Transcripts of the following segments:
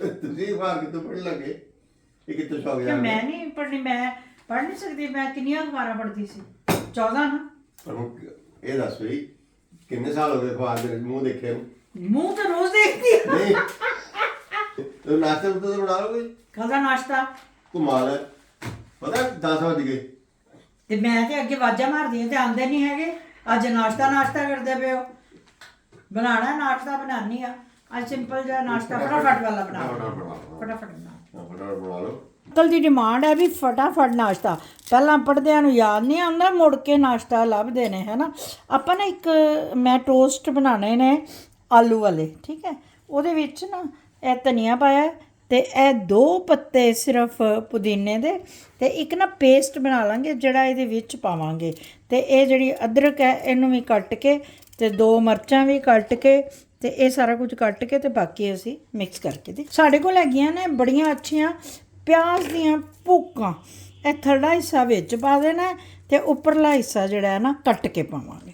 ਤੁਸੀਂ ਅਖਬਾਰ ਕਿੱਥੋਂ ਪੜ੍ਹਨ ਲੱਗੇ? ਇਹ ਕਿੱਥੋਂ ਸ਼ੌਕ ਕਿ ਮੈਂ ਨਹੀਂ ਪੜ੍ਹਨੀ ਮੈਂ ਪੜ੍ਹ ਨਹੀਂ ਸਕਦੀ ਮੈਂ ਕਿੰਨੀਆਂ ਅਖਬਾਰਾਂ ਪੜ੍ਹਦੀ ਸੀ? 14 ਨਾ। ਪਰ ਹੁਣ ਇਹ ਦੱਸ ਵੀ ਕਿੰਨੇ ਸਾਲ ਹੋ ਗਏ ਅਖਬਾਰ ਦੇ ਮੂੰਹ ਦੇਖੇ ਨੂੰ? ਮੂੰਹ ਤਾਂ ਰੋਜ਼ ਦੇਖਦੀ ਆ। ਨਹੀਂ। ਤੂੰ ਨਾਸ਼ਤਾ ਤਾਂ ਬਣਾ ਲੋਗੇ ਖਾਦਾ ਨਾਸ਼ਤਾ। ਕਮਾਲ ਹੈ ਪਤਾ 10 ਵਜ ਗਏ। ਤੇ ਮੈਂ ਤੇ ਅੱਗੇ ਵਾਜਾ ਮਾਰਦੀ ਆ ਤੇ ਆਂਦੇ ਨਹੀਂ ਹੈਗੇ। ਅੱਜ ਨਾਸ਼ਤਾ ਨਾਸ਼ਤਾ ਕਰਦੇ ਪਿਓ ਬਣਾਣਾ ਨਾਸ਼ਤਾ ਬਣਾਨੀ ਆ ਅੱਜ ਸਿੰਪਲ ਜਿਹਾ ਨਾਸ਼ਤਾ ਫਟਾਫਟ ਵਾਲਾ ਬਣਾ ਫਟਾਫਟ ਬਣਾ ਲਓ। ਫਟਾਫਟ ਬਣਾ ਹਾਂ, ਫਟਾਫਟ ਬਣਾ ਲਓ। ਕੱਲ ਦੀ ਡਿਮਾਂਡ ਹੈ ਵੀ ਫਟਾਫਟ ਨਾਸ਼ਤਾ। ਪਹਿਲਾਂ ਪੜਦਿਆਂ ਨੂੰ ਯਾਦ ਨਹੀਂ ਆਉਂਦਾ ਮੁੜ ਕੇ ਨਾਸ਼ਤਾ ਲੱਭਦੇ ਨੇ ਹੈਨਾ? ਆਪਾਂ ਨਾ ਇੱਕ ਮੈਂ ਟੋਸਟ ਬਣਾਣੇ ਨੇ ਆਲੂ ਵਾਲੇ ਠੀਕ ਹੈ? ਉਹਦੇ ਵਿੱਚ ਨਾ ਇਹ ਧਨੀਆ ਪਾਇਆ ਤੇ ਇਹ ਦੋ ਪੱਤੇ ਸਿਰਫ ਪੁਦੀਨੇ ਦੇ ਤੇ ਇੱਕ ਨਾ ਪੇਸਟ ਬਣਾ ਲਾਂਗੇ ਜਿਹੜਾ ਇਹਦੇ ਵਿੱਚ ਪਾਵਾਂਗੇ। ਤੇ ਇਹ ਜਿਹੜੀ ਅਦਰਕ ਹੈ ਇਹਨੂੰ ਵੀ ਕੱਟ ਕੇ ਤੇ ਦੋ ਮਿਰਚਾਂ ਵੀ ਕੱਟ ਕੇ ਤੇ ਇਹ ਸਾਰਾ ਕੁਝ ਕੱਟ ਕੇ ਤੇ ਬਾਕੀ ਅਸੀਂ ਮਿਕਸ ਕਰਕੇ ਦੇ। ਸਾਡੇ ਕੋਲ ਹੈਗੀਆਂ ਨੇ ਬੜੀਆਂ ਅੱਛੀਆਂ ਪਿਆਜ਼ ਦੀਆਂ ਭੂਕਾਂ। ਇਹ ਥਰੜਾ ਹਿੱਸਾ ਵਿੱਚ ਪਾ ਦੇਣਾ ਹੈ ਤੇ ਉੱਪਰਲਾ ਹਿੱਸਾ ਜਿਹੜਾ ਹੈ ਨਾ ਕੱਟ ਕੇ ਪਾਵਾਂਗੇ।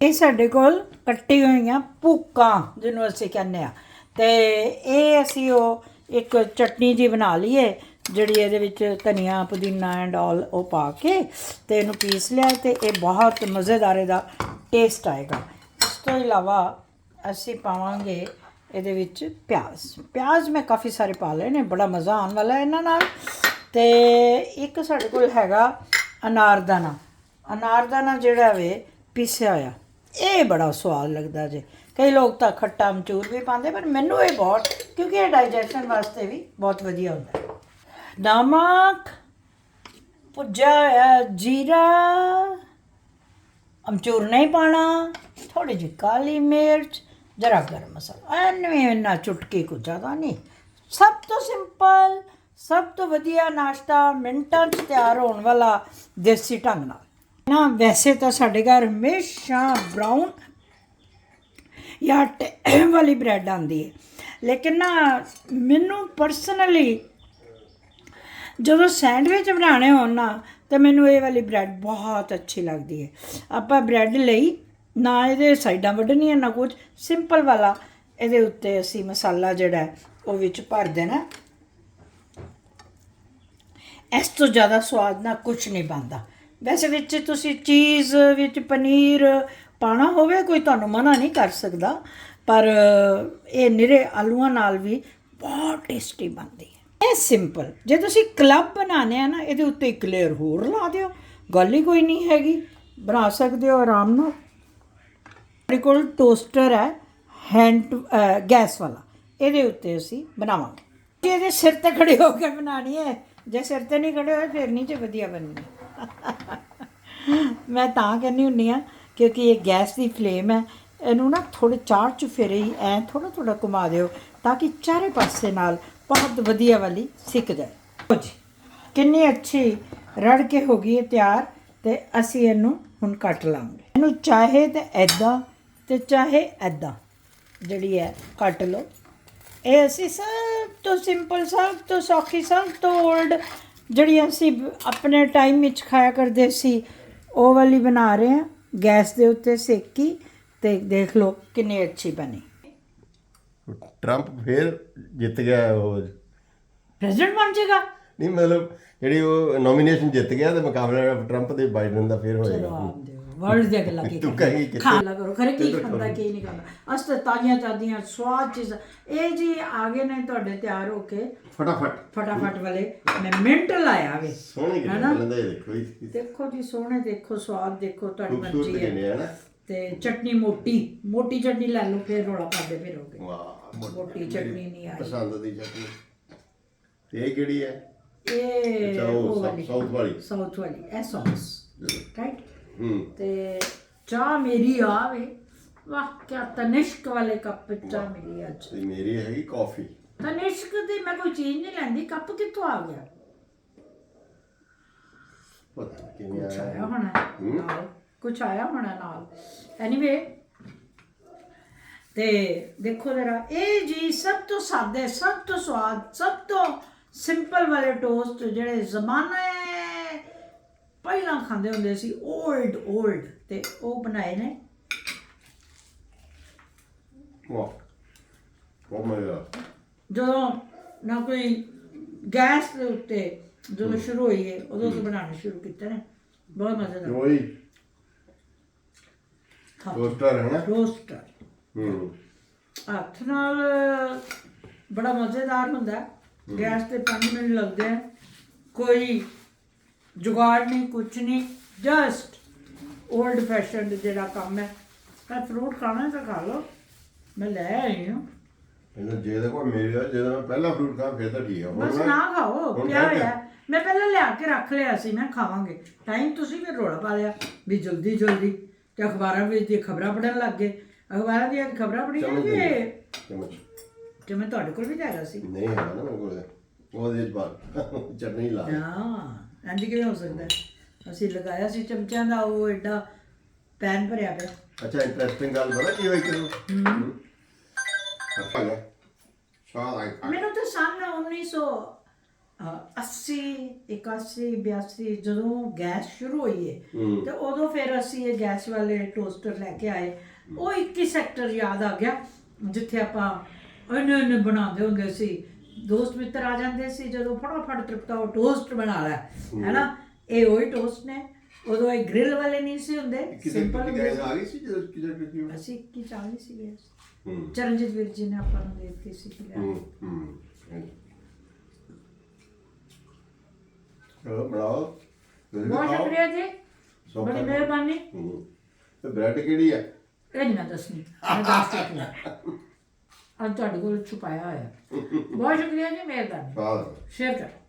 ਇਹ ਸਾਡੇ ਕੋਲ ਕੱਟੀ ਹੋਈਆਂ ਭੂਕਾਂ ਜਿਹਨੂੰ ਅਸੀਂ ਕਹਿੰਦੇ ਆ। ਤੇ ਇਹ ਅਸੀਂ ਉਹ ਇੱਕ ਚਟਨੀ ਜੀ ਬਣਾ ਲਈਏ, ਜਿਹੜੀ ਇਹਦੇ ਵਿੱਚ ਧਨੀਆ, ਪੁਦੀਨਾ ਐਂਡ ਆਲ ਉਹ ਪਾ ਕੇ ਤੇ ਇਹਨੂੰ ਪੀਸ ਲਿਆ ਤੇ ਇਹ ਬਹੁਤ ਮਜ਼ੇਦਾਰ ਇਹਦਾ ਟੇਸਟ ਆਏਗਾ। ਤੋਂ ਇਲਾਵਾ ਅਸੀਂ ਪਾਵਾਂਗੇ ਇਹਦੇ ਵਿੱਚ ਪਿਆਜ਼। ਪਿਆਜ਼ ਮੈਂ ਕਾਫੀ ਸਾਰੇ ਪਾ ਲਏ ਨੇ, ਬੜਾ ਮਜ਼ਾ ਆਉਣ ਵਾਲਾ ਇਹਨਾਂ ਨਾਲ। ਤੇ ਇੱਕ ਸਾਡੇ ਕੋਲ ਹੈਗਾ ਅਨਾਰਦਾਨਾ। ਅਨਾਰਦਾਨਾ ਜਿਹੜਾ ਵੇ, ਪੀਸਿਆ ਹੋਇਆ। ਇਹ ਬੜਾ ਸਵਾਦ ਲੱਗਦਾ ਜੇ। ਕਈ ਲੋਕ ਤਾਂ ਖੱਟਾ ਅਮਚੂਰ ਵੀ ਪਾਉਂਦੇ, ਪਰ ਮੈਨੂੰ ਇਹ ਬਹੁਤ, ਕਿਉਂਕਿ ਇਹ ਡਾਈਜੈਸ਼ਨ ਵਾਸਤੇ ਵੀ ਬਹੁਤ ਵਧੀਆ ਹੁੰਦਾ ਨਮਕ, ਭੁੱਜਿਆ ਹੋਇਆ ਜੀਰਾ ਅਮਚੂਰ ਨਹੀਂ ਪਾਣਾ ਥੋੜੀ ਜਿਹੀ ਕਾਲੀ ਮਿਰਚ ਜਰਾ ਗਰਮ ਮਸਾਲਾ ਐਨਵੇਂ ਇੰਨਾ ਚੁਟਕੀ ਕੁ ਜ਼ਿਆਦਾ ਨਹੀਂ ਸਭ ਤੋਂ ਸਿੰਪਲ ਸਭ ਤੋਂ ਵਧੀਆ ਨਾਸ਼ਤਾ ਮਿੰਟਾਂ 'ਚ ਤਿਆਰ ਹੋਣ ਵਾਲਾ ਦੇਸੀ ਢੰਗ ਨਾਲ ਨਾ ਵੈਸੇ ਤਾਂ ਸਾਡੇ ਘਰ ਹਮੇਸ਼ਾ ਬ੍ਰਾਊਨ ਜਾਂ ਵਾਲੀ ਬ੍ਰੈਡ ਆਉਂਦੀ ਹੈ ਲੇਕਿਨ ਨਾ ਮੈਨੂੰ ਪਰਸਨਲੀ ਜਦੋਂ ਸੈਂਡਵਿਚ ਬਣਾਉਣੇ ਹੋਣ ਨਾ, ਤਾਂ ਮੈਨੂੰ ਇਹ ਵਾਲੀ ਬ੍ਰੈਡ ਬਹੁਤ ਅੱਛੀ ਲੱਗਦੀ ਹੈ। ਆਪਾਂ ਬ੍ਰੈਡ ਲਈ ਨਾ ਇਹਦੇ ਸਾਈਡਾਂ ਵੱਢਣੀਆਂ ਨਾ ਕੁਝ ਸਿੰਪਲ ਵਾਲਾ। ਇਹਦੇ ਉੱਤੇ ਅਸੀਂ ਮਸਾਲਾ ਜਿਹੜਾ ਉਹ ਵਿੱਚ ਭਰ ਦੇਣਾ। ਇਸ ਤੋਂ ਜ਼ਿਆਦਾ ਸਵਾਦ ਨਾ ਕੁਝ ਨਹੀਂ ਬਣਦਾ। ਵੈਸੇ ਵਿੱਚ ਤੁਸੀਂ ਚੀਜ਼ ਵਿੱਚ ਪਨੀਰ ਪਾਣਾ ਹੋਵੇ, ਕੋਈ ਤੁਹਾਨੂੰ ਮਨਾ ਨਹੀਂ ਕਰ ਸਕਦਾ। ਪਰ ਇਹ ਨਿਰੇ ਆਲੂਆਂ ਨਾਲ ਵੀ ਬਹੁਤ ਟੇਸਟੀ ਬਣਦੀ ਇਹ ਸਿੰਪਲ ਜੇ ਤੁਸੀਂ ਕਲੱਬ ਬਣਾਣੇ ਆ ਨਾ, ਇਹਦੇ ਉੱਤੇ ਇੱਕ ਲੇਅਰ ਹੋਰ ਲਾ ਦਿਓ। ਗੱਲ ਹੀ ਕੋਈ ਨਹੀਂ ਹੈਗੀ। ਬਣਾ ਸਕਦੇ ਹੋ ਆਰਾਮ ਨਾਲ। ਮੇਰੇ ਕੋਲ ਟੋਸਟਰ ਹੈ ਹੈਂਡ ਗੈਸ ਵਾਲਾ। ਇਹਦੇ ਉੱਤੇ ਅਸੀਂ ਬਣਾਵਾਂਗੇ। ਜੇ ਇਹਦੇ ਸਿਰ ਤੇ ਖੜੇ ਹੋ ਕੇ ਬਣਾਣੀ ਹੈ, ਜੇ ਸਿਰ ਤੇ ਨਹੀਂ ਖੜੇ ਹੋਏ, ਫਿਰ ਨਹੀਂ ਜੇ ਵਧੀਆ ਬਣਨੀ। ਮੈਂ ਤਾਂ ਕਹਿੰਦੀ ਹੁੰਨੀ ਆ ਕਿਉਂਕਿ ਇਹ ਗੈਸ ਦੀ ਫਲੇਮ ਹੈ। ਇਹਨੂੰ ਨਾ ਥੋੜੇ ਚਾਰ ਚੁਫੇਰੇ ਹੀ ਐ ਥੋੜਾ ਥੋੜਾ ਘੁਮਾ ਦਿਓ, ਤਾਂ ਕਿ ਚਾਰੇ ਪਾਸੇ ਨਾਲ ਬਹੁਤ ਵਧੀਆ ਵਾਲੀ ਸਿੱਕ ਜਾਏ। ਜੀ, ਕਿੰਨੀ ਅੱਛੀ ਰੜ ਕੇ ਹੋ ਗਈ ਹੈ ਤਿਆਰ ਤੇ ਅਸੀਂ ਇਹਨੂੰ ਹੁਣ ਕੱਟ ਲਾਂਗੇ। ਇਹਨੂੰ ਚਾਹੇ ਤੇ ਐਦਾਂ ਤੇ ਚਾਹੇ ਐਦਾਂ ਜਿਹੜੀ ਹੈ, ਕੱਟ ਲਓ। ਇਹ ਅਸੀਂ ਸਭ ਤੋਂ ਸਿੰਪਲ ਸਭ ਤੋਂ ਸੌਖੀ, ਸਭ ਤੋਂ 올ਡ ਜਿਹੜੀ ਅਸੀਂ ਆਪਣੇ ਟਾਈਮ ਵਿੱਚ ਖਾਇਆ ਕਰਦੇ ਸੀ, ਉਹ ਵਾਲੀ ਬਣਾ ਰਹੇ ਹਾਂ। ਗੈਸ ਦੇ ਉੱਤੇ ਸੇਕੀ ਤੇ ਦੇਖ ਲਓ ਕਿੰਨੀ ਅੱਛੀ ਬਣੀ। ਟਰੰਪ ਫੇਰ ਜਿੱਤ ਗਿਆ ਉਹ। ਪ੍ਰੈਜ਼ੀਡੈਂਟ ਬਣ ਜਾਏਗਾ? ਨਹੀਂ ਮਤਲਬ ਜਿਹੜੀ ਉਹ ਨੋਮੀਨੇਸ਼ਨ ਜਿੱਤ ਗਿਆ ਤੇ ਮੁਕਾਬਲਾ ਟਰੰਪ ਤੇ ਬਾਈਡਨ ਦਾ ਫੇਰ ਹੋਏਗਾ। ਵਰਲਡ ਦੇ ਗੱਲਾਂ ਕੀ ਤੂੰ? ਕਹੇਂਗੀ ਕਿੱਥੇ? ਖਾਣ ਲਾ ਕਰੋ ਖਰੇ ਕੀ ਖਾਂਦਾ ਕੀ ਨਹੀਂ ਖਾਂਦਾ? ਅਸ ਤਾਂ ਤਾਜ਼ੀਆਂ ਤਾਜ਼ੀਆਂ ਸਵਾਦ ਚੀਜ਼ਾਂ ਇਹ ਜੀ ਆ ਗਏ ਨੇ ਤੁਹਾਡੇ ਤਿਆਰ ਹੋ ਕੇ। ਫਟਾਫਟ। ਫਟਾਫਟ ਵਾਲੇ ਮੈਂ ਮਿੰਟ ਲਾਇਆ ਵੇ। ਸੋਹਣੀ? ਬਲੰਦਾ ਇਹ ਦੇਖੋ ਜੀ। ਦੇਖੋ ਜੀ ਸੋਹਣੇ ਦੇਖੋ ਸਵਾਦ ਦੇਖੋ ਤੁਹਾਡੀ ਮਰਜ਼ੀ ਹੈ। ਤੇ ਚਟਨੀ ਮੋਟੀ ਮੋਟੀ ਚਟਨੀ ਲੈ ਲਓ ਫਿਰ ਰੋਲਾ ਪਾਦੇ ਫਿਰੋਗੇ। ਵਾਹ। ਮੋਟੀ ਚਟਨੀ ਨਹੀਂ ਆਈ। ਪਸੰਦ ਦੀ ਚਟਨੀ। ਤੇ ਇਹ ਕਿਹੜੀ ਹੈ? ਇਹ ਉਹ ਵਾਲੀ। ਸਾਊਥ ਵਾਲੀ। ਸਾਊਥ ਵਾਲੀ ਇਹ ਸੌਸ। ਰਾਈਟ ਹੂੰ। ਤੇ ਚਾਹ ਮੇਰੀ ਆਵੇ। ਵਾਹ ਕੀ ਤਨਿਸ਼ਕ ਵਾਲੇ ਕੱਪ ਚਾਹ ਮਿਲੀ ਅੱਜ। ਤੇ ਮੇਰੀ ਹੈਗੀ ਕਾਫੀ। ਤਨਿਸ਼ਕ ਦੀ ਮੈਂ ਕੋਈ ਚੀਜ਼ ਨਹੀਂ ਲੈਂਦੀ। ਕੱਪ ਕਿੱਥੋਂ ਆ ਗਿਆ? ਪਤਾ ਕਿਵੇਂ ਆਇਆ। ਹੋਣਾ ਨਾਲ? ਕੁਛ ਆਇਆ ਹੋਣਾ ਨਾਲ? ਐਨੀਵੇ ਤੇ ਦੇਖੋ ਜਰਾ ਇਹ ਜੀ ਸਭ ਤੋਂ ਸਾਦੇ ਸਭ ਤੋਂ ਸਵਾਦ ਸਭ ਤੋਂ ਸਿੰਪਲ ਵਾਲੇ ਟੋਸਟ ਜਿਹੜੇ ਜ਼ਮਾਨੇ ਪਹਿਲਾਂ ਖਾਂਦੇ ਹੁੰਦੇ ਸੀ 올ਡ 올ਡ ਤੇ ਉਹ ਬਣਾਏ ਨੇ। ਵਾਹ ਉਹ ਮੇਰਾ ਜਦੋਂ ਨਾ ਕੋਈ ਗੈਸ ਦੇ ਉੱਤੇ ਜਦੋਂ ਸ਼ੁਰੂ ਹੋਈ ਹੈ ਉਦੋਂ ਤੋਂ ਬਣਾਉਣੇ ਸ਼ੁਰੂ ਕੀਤੇ ਨੇ। ਬਹੁਤ ਮਜ਼ੇਦਾਰ ਉਹੀ ਟੋਸਟਰ ਹੈ ਨਾ? ਰੋਸਟਰ। ਹੂੰ। ਹੱਥ ਨਾਲ ਬੜਾ ਮਜ਼ੇਦਾਰ ਹੁੰਦਾ ਹੈ। ਗੈਸ ਤੇ 5 ਮਿੰਟ ਲੱਗਦੇ ਆ ਕੋਈ ਜੁਗਾੜ ਨਹੀਂ ਕੁਛ ਨਹੀਂ ਜਸਟ 올ਡ ਫੈਸ਼ਨਡ ਜਿਹੜਾ ਕੰਮ ਹੈ। ਤਾਂ ਫਰੂਟ ਖਾਣਾ ਤਾਂ ਖਾ ਲਓ। ਮੈਂ ਲੈ ਆਈ ਹਾਂ। ਇਹਨਾਂ ਜੇ ਦੇਖੋ ਮੇਰੇ ਜਦੋਂ ਮੈਂ ਪਹਿਲਾ ਫਰੂਟ ਖਾ ਫਿਰ ਤਾਂ ਠੀਕ ਆ। ਹੁਣ ਬਸ ਮੈਂ- ਨਾ ਖਾਓ ਹੁਣ ਪਿਆ ਮੈਂ ਹੋਇਆ ਹੈ। ਮੈਂ ਪਹਿਲਾਂ ਲਿਆ ਕੇ ਰੱਖ ਲਿਆ ਸੀ ਮੈਂ ਖਾਵਾਂਗੇ। ਟਾਈਮ ਤੁਸੀਂ ਵੀ ਰੋਲਾ ਪਾ ਲਿਆ ਵੀ ਜਲਦੀ ਜਲਦੀ ਤੇ ਅਖਬਾਰਾਂ ਵਿੱਚ ਦੀ ਖਬਰਾਂ ਪੜਨ ਲੱਗ ਗਏ। ਅਖਬਾਰਾਂ ਦੀਆਂ ਖਬਰਾਂ ਪੜ੍ਹੀਆਂ ਕਿ ਤੇ ਮੈਂ ਤੁਹਾਡੇ ਕੋਲ ਵੀ ਜਾਗਾ ਸੀ। ਨਹੀਂ ਹੈਗਾ ਨਾ ਮੇਰੇ ਕੋਲ ਉਹਦੇ ਵਿੱਚ ਬਾਹਰ ਚਟਨੀ ਲਾ ਹਾਂ ਇੰਜ ਕਿਵੇਂ ਹੋ ਸਕਦਾ ਅਸੀਂ ਲਗਾਇਆ ਸੀ ਚਮਚਿਆਂ ਦਾ ਉਹ ਐਡਾ ਪੈਨ ਭਰਿਆ ਪਿਆ। ਅੱਛਾ ਇੰਟਰਸਟਿੰਗ ਗੱਲ ਪਤਾ ਕੀ ਹੋਈ ਕਿਦੋਂ ਅੱਛਾ ਸ਼ਾਹ ਆਈ ਮੈਨੂੰ ਤਾਂ ਸਾਹਮਣੇ 80 81 82 ਜਦੋਂ ਗੈਸ ਸ਼ੁਰੂ ਹੋਈ ਹੈ। ਤੇ ਉਦੋਂ ਫਿਰ ਅਸੀਂ ਇਹ ਗੈਸ ਵਾਲੇ ਟੋਸਟਰ ਲੈ ਕੇ ਆਏ। ਉਹ 21 ਸੈਕਟਰ ਯਾਦ ਆ ਗਿਆ ਜਿੱਥੇ ਆਪਾਂ ਉਹਨੇ ਉਹਨੇ ਬਣਾਉਂਦੇ ਹੁੰਦੇ ਸੀ। ਦੋਸਤ ਮਿੱਤਰ ਆ ਜਾਂਦੇ ਸੀ ਜਦੋਂ ਫਟਾਫਟ ਤ੍ਰਿਪਤਾ ਉਹ ਟੋਸਟ ਬਣਾ ਲੈ ਹੈਨਾ? ਇਹ ਉਹੀ ਟੋਸਟ ਨੇ। ਉਦੋਂ ਇਹ ਗ੍ਰਿਲ ਵਾਲੇ ਨਹੀਂ ਸੀ ਹੁੰਦੇ ਸਿੰਪਲ ਗੈਸ ਆ ਗਈ ਸੀ ਜਦੋਂ ਕਿਦਰ ਕਿਦਰ ਅਸੀਂ ਕੀ ਚਾਹੀ ਸੀ ਗੈਸ ਚਰਨਜੀਤ ਵੀਰ ਜੀ ਨੇ ਆਪਾਂ ਨੂੰ ਦਿੱਤੀ ਸੀ ਕਿ ਹੂੰ ਹੂੰ। ਚਲੋ ਬਣਾਓ ਤੁਸੀਂ ਬਹੁਤ ਖਾਓ। ਸ਼ੁਕਰੀਆ ਜੀ। ਸੌਖਾ ਬੜੀ ਹੈ। ਮਿਹਰਬਾਨੀ। ਹੂੰ। ਤੇ ਬ੍ਰੈਡ ਕਿਹੜੀ ਆ? ਇਹ ਨਹੀਂ ਮੈਂ ਦੱਸਣੀ। ਮੈਂ ਦੱਸ ਸਕਦੀ ਅੱਜ ਤੁਹਾਡੇ ਕੋਲ ਛੁਪਾਇਆ ਹੋਇਆ। ਬਹੁਤ ਸ਼ੁਕਰੀਆ ਜੀ ਮਿਹਰਬਾਨੀ। ਸਵਾਦ। ਸ਼ੇਅਰ ਕਰੋ।